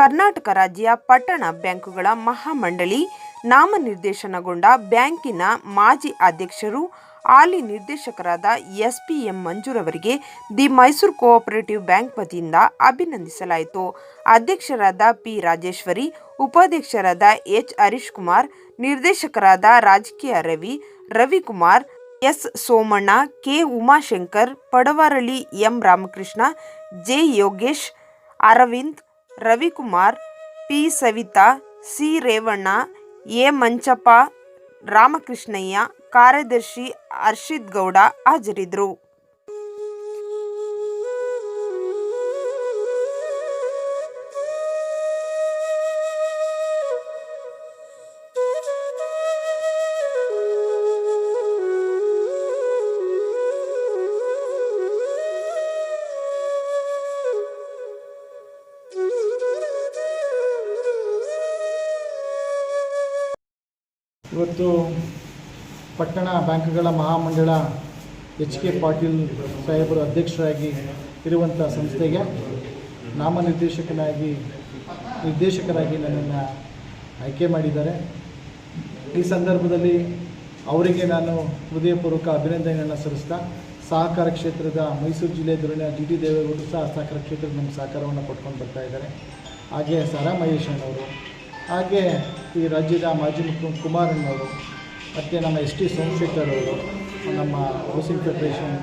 ಕರ್ನಾಟಕ ರಾಜ್ಯ ಪಟ್ಟಣ ಬ್ಯಾಂಕುಗಳ ಮಹಾಮಂಡಳಿ ನಾಮನಿರ್ದೇಶನಗೊಂಡ ಬ್ಯಾಂಕಿನ ಮಾಜಿ ಅಧ್ಯಕ್ಷರು, ಹಾಲಿ ನಿರ್ದೇಶಕರಾದ ಎಸ್ ಪಿ ಎಸ್ಪಿಎಂ ಮಂಜುರವರಿಗೆ ದಿ ಮೈಸೂರು ಕೋಆಪರೇಟಿವ್ ಬ್ಯಾಂಕ್ ವತಿಯಿಂದ ಅಭಿನಂದಿಸಲಾಯಿತು. ಅಧ್ಯಕ್ಷರಾದ ಪಿ ರಾಜೇಶ್ವರಿ, ಉಪಾಧ್ಯಕ್ಷರಾದ ಎಚ್ ಹರೀಶ್ ಕುಮಾರ್ ನಿರ್ದೇಶಕರಾದ ರಾಜಕೀಯ Ravi, Ravikumar, S Somanna, K Umashankar Padavarahalli M Ramakrishna, J Yogesh, Aravind Ravikumar P. Savitha C. Revanna A. Manchappa Ramakrishnaiah ಕಾರ್ಯದರ್ಶಿ ಅರ್ಷಿತ್ ಗೌಡ ಹಾಜರಿದ್ದರು. ಇವತ್ತು ಪಟ್ಟಣ ಬ್ಯಾಂಕ್ಗಳ ಮಹಾಮಂಡಳ ಎಚ್ ಕೆ ಪಾಟೀಲ್ ಸಾಹೇಬರು ಅಧ್ಯಕ್ಷರಾಗಿ ಇರುವಂಥ ಸಂಸ್ಥೆಗೆ ನಾಮನಿರ್ದೇಶಕನಾಗಿ, ನಿರ್ದೇಶಕರಾಗಿ ನನ್ನನ್ನು ಆಯ್ಕೆ ಮಾಡಿದ್ದಾರೆ. ಈ ಸಂದರ್ಭದಲ್ಲಿ ಅವರಿಗೆ ನಾನು ಹೃದಯಪೂರ್ವಕ ಅಭಿನಂದನೆಗಳನ್ನು ಸಲ್ಲಿಸ್ತಾ, ಸಹಕಾರ ಕ್ಷೇತ್ರದ ಮೈಸೂರು ಜಿಲ್ಲೆ ಧುರೀಣ ಡಿ ಟಿ ದೇವೇಗೌಡರು ಸಹ ಸಹಕಾರ ಕ್ಷೇತ್ರದ ನಮ್ಮ ಸಹಕಾರವನ್ನು ಕೊಟ್ಕೊಂಡು ಬರ್ತಾ ಇದ್ದಾರೆ. ಹಾಗೆ ಸಾರಾ ಮಹೇಶಣ್ಣವರು ಹಾಗೆ ಈ ರಾಜ್ಯದ ಮಾಜಿ ಮುಖ್ಯಮಂತ್ರಿ ಕುಮಾರಣ್ಣವರು ಮತ್ತು ನಮ್ಮ ಎಸ್ ಟಿ ಸೋಮಶೇಖರ್ ಅವರು, ನಮ್ಮ ಹೌಸಿಂಗ್ ಫೆಡರೇಷನ್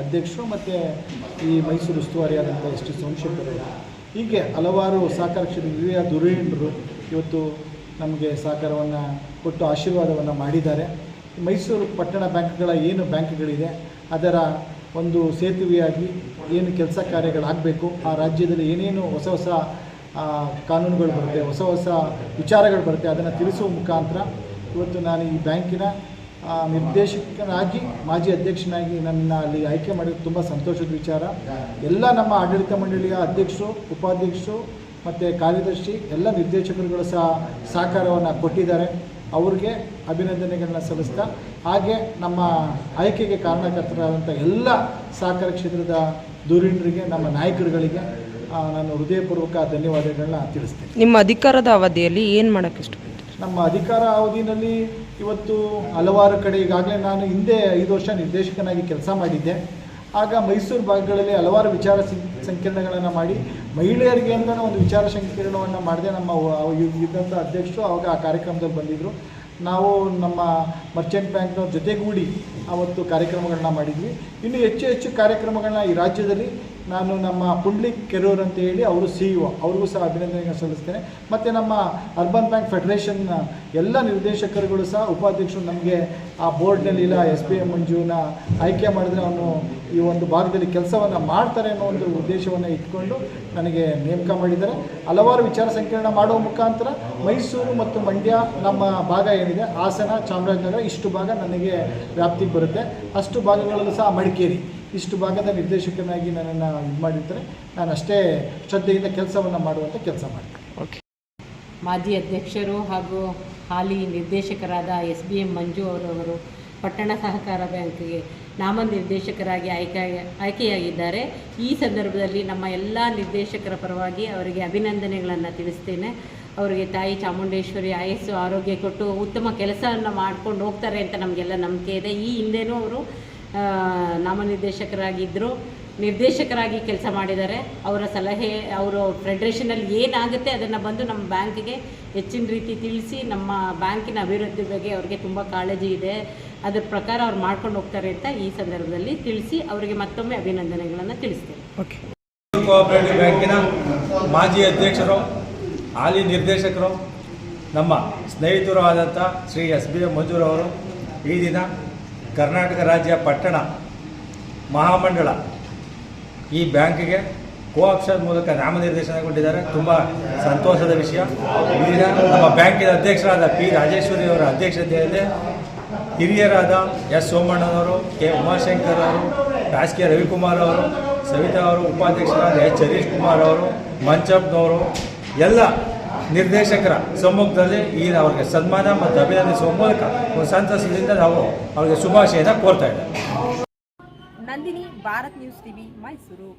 ಅಧ್ಯಕ್ಷರು, ಮತ್ತು ಈ ಮೈಸೂರು ಉಸ್ತುವಾರಿಯಾದಂಥ ಎಸ್ ಟಿ ಸೋಮಶೇಖರ್ ಅವರು. ಹೀಗೆ ಹಲವಾರು ಸಹಕಾರ ಹಿರಿಯ ಧುರೀಣರು ಇವತ್ತು ನಮಗೆ ಸಹಕಾರವನ್ನು ಕೊಟ್ಟು ಆಶೀರ್ವಾದವನ್ನು ಮಾಡಿದ್ದಾರೆ. ಮೈಸೂರು ಪಟ್ಟಣ ಬ್ಯಾಂಕ್ಗಳ ಏನು ಬ್ಯಾಂಕ್ಗಳಿದೆ, ಅದರ ಒಂದು ಸೇತುವೆಯಾಗಿ ಏನು ಕೆಲಸ ಕಾರ್ಯಗಳಾಗಬೇಕು, ಆ ರಾಜ್ಯದಲ್ಲಿ ಏನೇನು ಹೊಸ ಹೊಸ ಕಾನೂನುಗಳು ಬರುತ್ತೆ, ಹೊಸ ಹೊಸ ವಿಚಾರಗಳು ಬರುತ್ತೆ, ಅದನ್ನು ತಿಳಿಸುವ ಮುಖಾಂತರ ಇವತ್ತು ನಾನು ಈ ಬ್ಯಾಂಕಿನ ನಿರ್ದೇಶಕನಾಗಿ, ಮಾಜಿ ಅಧ್ಯಕ್ಷನಾಗಿ ನನ್ನ ಅಲ್ಲಿ ಆಯ್ಕೆ ಮಾಡಿದ ತುಂಬ ಸಂತೋಷದ ವಿಚಾರ. ಎಲ್ಲ ನಮ್ಮ ಆಡಳಿತ ಮಂಡಳಿಯ ಅಧ್ಯಕ್ಷರು, ಉಪಾಧ್ಯಕ್ಷರು ಮತ್ತು ಕಾರ್ಯದರ್ಶಿ, ಎಲ್ಲ ನಿರ್ದೇಶಕರುಗಳು ಸಹ ಸಹಕಾರವನ್ನು ಕೊಟ್ಟಿದ್ದಾರೆ. ಅವ್ರಿಗೆ ಅಭಿನಂದನೆಗಳನ್ನ ಸಲ್ಲಿಸ್ತಾ, ಹಾಗೆ ನಮ್ಮ ಆಯ್ಕೆಗೆ ಕಾರಣಕರ್ತರಾದಂಥ ಎಲ್ಲ ಸಹಕಾರ ಕ್ಷೇತ್ರದ ಧುರೀಣರಿಗೆ, ನಮ್ಮ ನಾಯಕರುಗಳಿಗೆ ನಾನು ಹೃದಯಪೂರ್ವಕ ಧನ್ಯವಾದಗಳನ್ನ ತಿಳಿಸ್ತೇನೆ. ನಿಮ್ಮ ಅಧಿಕಾರದ ಅವಧಿಯಲ್ಲಿ ಏನು ಮಾಡೋಕ್ಕೆ ಇಷ್ಟಪಡ್ತೀರಿ? ನಮ್ಮ ಅಧಿಕಾರ ಅವಧಿನಲ್ಲಿ ಇವತ್ತು ಹಲವಾರು ಕಡೆ ಈಗಾಗಲೇ ನಾನು ಹಿಂದೆ ಐದು ವರ್ಷ ನಿರ್ದೇಶಕನಾಗಿ ಕೆಲಸ ಮಾಡಿದ್ದೆ. ಆಗ ಮೈಸೂರು ಭಾಗಗಳಲ್ಲಿ ಹಲವಾರು ವಿಚಾರ ಸಂಕಿರಣಗಳನ್ನು ಮಾಡಿ ಮಹಿಳೆಯರಿಗೆ ಅಂತಲೂ ಒಂದು ವಿಚಾರ ಸಂಕೀರ್ಣವನ್ನು ಮಾಡಿದೆ. ನಮ್ಮ ಇದ್ದಂಥ ಅಧ್ಯಕ್ಷರು ಅವಾಗ ಆ ಕಾರ್ಯಕ್ರಮದಲ್ಲಿ ಬಂದಿದ್ದರು ನಾವು ನಮ್ಮ ಮರ್ಚೆಂಟ್ ಬ್ಯಾಂಕ್ನವ್ರ ಜೊತೆಗೂಡಿ ಆವತ್ತು ಕಾರ್ಯಕ್ರಮಗಳನ್ನ ಮಾಡಿದ್ವಿ. ಇನ್ನು ಹೆಚ್ಚು ಹೆಚ್ಚು ಕಾರ್ಯಕ್ರಮಗಳನ್ನ ಈ ರಾಜ್ಯದಲ್ಲಿ ನಾನು ನಮ್ಮ ಪುಂಡ್ಲಿಕ್ ಕೆರೂರ್ ಅಂತ ಹೇಳಿ ಅವರು ಸಿ ಇ ಅವ್ರಿಗೂ ಸಹ ಅಭಿನಂದನೆಗಳನ್ನು ಸಲ್ಲಿಸ್ತೇನೆ. ಮತ್ತು ನಮ್ಮ ಅರ್ಬನ್ ಬ್ಯಾಂಕ್ ಫೆಡರೇಷನ್ ಎಲ್ಲ ನಿರ್ದೇಶಕರುಗಳು ಸಹ ಉಪಾಧ್ಯಕ್ಷರು ನಮಗೆ ಆ ಬೋರ್ಡ್ನಲ್ಲಿ ಇಲ್ಲ ಎಸ್ ಪಿ ಎಂ ಮಂಜುನ ಆಯ್ಕೆ ಮಾಡಿದ್ರೆ ಅವನು ಈ ಒಂದು ಭಾಗದಲ್ಲಿ ಕೆಲಸವನ್ನು ಮಾಡ್ತಾರೆ ಅನ್ನೋ ಒಂದು ಉದ್ದೇಶವನ್ನು ಇಟ್ಕೊಂಡು ನನಗೆ ನೇಮಕ ಮಾಡಿದ್ದಾರೆ. ಹಲವಾರು ವಿಚಾರ ಸಂಕಿರಣ ಮಾಡುವ ಮುಖಾಂತರ ಮೈಸೂರು ಮತ್ತು ಮಂಡ್ಯ ನಮ್ಮ ಭಾಗ ಏನಿದೆ, ಹಾಸನ, ಚಾಮರಾಜನಗರ, ಇಷ್ಟು ಭಾಗ ನನಗೆ ವ್ಯಾಪ್ತಿಗೆ ಬರುತ್ತೆ. ಅಷ್ಟು ಭಾಗಗಳಲ್ಲೂ ಸಹ ಮಡಿಕೇರಿ. ಇಷ್ಟು ಭಾಗದ ನಿರ್ದೇಶಕನಾಗಿ ನನ್ನನ್ನು ಇದು ಮಾಡಿರ್ತಾರೆ. ನಾನು ಅಷ್ಟೇ ಶ್ರದ್ಧೆಯಿಂದ ಕೆಲಸವನ್ನು ಮಾಡುವಂಥ ಕೆಲಸ ಮಾಡ್ತೀನಿ. ಓಕೆ ಮಾಜಿ ಅಧ್ಯಕ್ಷರು ಹಾಗೂ ಹಾಲಿ ನಿರ್ದೇಶಕರಾದ ಎಸ್ ಬಿ ಎಂ ಮಂಜು ಅವರವರು ಪಟ್ಟಣ ಸಹಕಾರ ಬ್ಯಾಂಕ್ಗೆ ನಾಮನಿರ್ದೇಶಕರಾಗಿ ಆಯ್ಕೆ ಆಯ್ಕೆಯಾಗಿದ್ದಾರೆ. ಈ ಸಂದರ್ಭದಲ್ಲಿ ನಮ್ಮ ಎಲ್ಲ ನಿರ್ದೇಶಕರ ಪರವಾಗಿ ಅವರಿಗೆ ಅಭಿನಂದನೆಗಳನ್ನು ತಿಳಿಸ್ತೇನೆ. ಅವರಿಗೆ ತಾಯಿ ಚಾಮುಂಡೇಶ್ವರಿ ಆಯಸ್ಸು ಆರೋಗ್ಯ ಕೊಟ್ಟು ಉತ್ತಮ ಕೆಲಸವನ್ನು ಮಾಡ್ಕೊಂಡು ಹೋಗ್ತಾರೆ ಅಂತ ನಮಗೆಲ್ಲ ನಂಬಿಕೆ ಇದೆ. ಈ ಹಿಂದೆಯೂ ಅವರು ನಾಮನಿರ್ದೇಶಕರಾಗಿದ್ದರು ನಿರ್ದೇಶಕರಾಗಿ ಕೆಲಸ ಮಾಡಿದ್ದಾರೆ. ಅವರ ಸಲಹೆ ಅವರು ಫೆಡ್ರೇಷನಲ್ಲಿ ಏನಾಗುತ್ತೆ ಅದನ್ನು ಬಂದು ನಮ್ಮ ಬ್ಯಾಂಕಿಗೆ ಹೆಚ್ಚಿನ ರೀತಿ ತಿಳಿಸಿ ನಮ್ಮ ಬ್ಯಾಂಕಿನ ಅಭಿವೃದ್ಧಿ ಬಗ್ಗೆ ಅವರಿಗೆ ತುಂಬ ಕಾಳಜಿ ಇದೆ. ಅದರ ಪ್ರಕಾರ ಅವ್ರು ಮಾಡ್ಕೊಂಡು ಹೋಗ್ತಾರೆ ಅಂತ ಈ ಸಂದರ್ಭದಲ್ಲಿ ತಿಳಿಸಿ ಅವರಿಗೆ ಮತ್ತೊಮ್ಮೆ ಅಭಿನಂದನೆಗಳನ್ನು ತಿಳಿಸ್ತೇನೆ. ಓಕೆ ಕೋಆಪರೇಟಿವ್ ಬ್ಯಾಂಕಿನ ಮಾಜಿ ಅಧ್ಯಕ್ಷರು ಹಾಲಿ ನಿರ್ದೇಶಕರು ನಮ್ಮ ಸ್ನೇಹಿತರು ಆದಂಥ ಶ್ರೀ ಎಸ್ ಬಿ ಎಂ ಮಂಜೂರವರು ಈ ದಿನ ಕರ್ನಾಟಕ ರಾಜ್ಯ ಪಟ್ಟಣ ಮಹಾಮಂಡಳ ಈ ಬ್ಯಾಂಕ್ಗೆ ಕೋಆಪ್ಷನ್ ಮೂಲಕ ನಾಮನಿರ್ದೇಶನಗೊಂಡಿದ್ದಾರೆ ತುಂಬ ಸಂತೋಷದ ವಿಷಯ. ಈ ನಮ್ಮ ಬ್ಯಾಂಕಿನ ಅಧ್ಯಕ್ಷರಾದ ಪಿ ರಾಜೇಶ್ವರಿ ಅವರ ಅಧ್ಯಕ್ಷತೆಯಲ್ಲಿ ಹಿರಿಯರಾದ ಎಸ್ ಸೋಮಣ್ಣನವರು, ಕೆ ಉಮಾಶಂಕರ್ ಅವರು, ರಾಜಕೀಯ ರವಿಕುಮಾರ್ ಅವರು, ಸವಿತಾ ಅವರು, ಉಪಾಧ್ಯಕ್ಷರಾದ ಎಚ್ ಹರೀಶ್ ಕುಮಾರ್ ಅವರು, ಮಂಚಪ್ಪನವರು, ಎಲ್ಲ ನಿರ್ದೇಶಕರ ಸಮ್ಮುಖದಲ್ಲಿ ಈ ಅವ್ರಿಗೆ ಸನ್ಮಾನ ಮತ್ತು ಅಭಿನಂದಿಸುವ ಮೂಲಕ ಒಂದು ಸಂತಸದಿಂದ ನಾವು ಅವರಿಗೆ ಶುಭಾಶಯನ ಕೋರ್ತಾ ಇದ್ದೇವೆ. Nandini, Bharat news TV, Mysuru.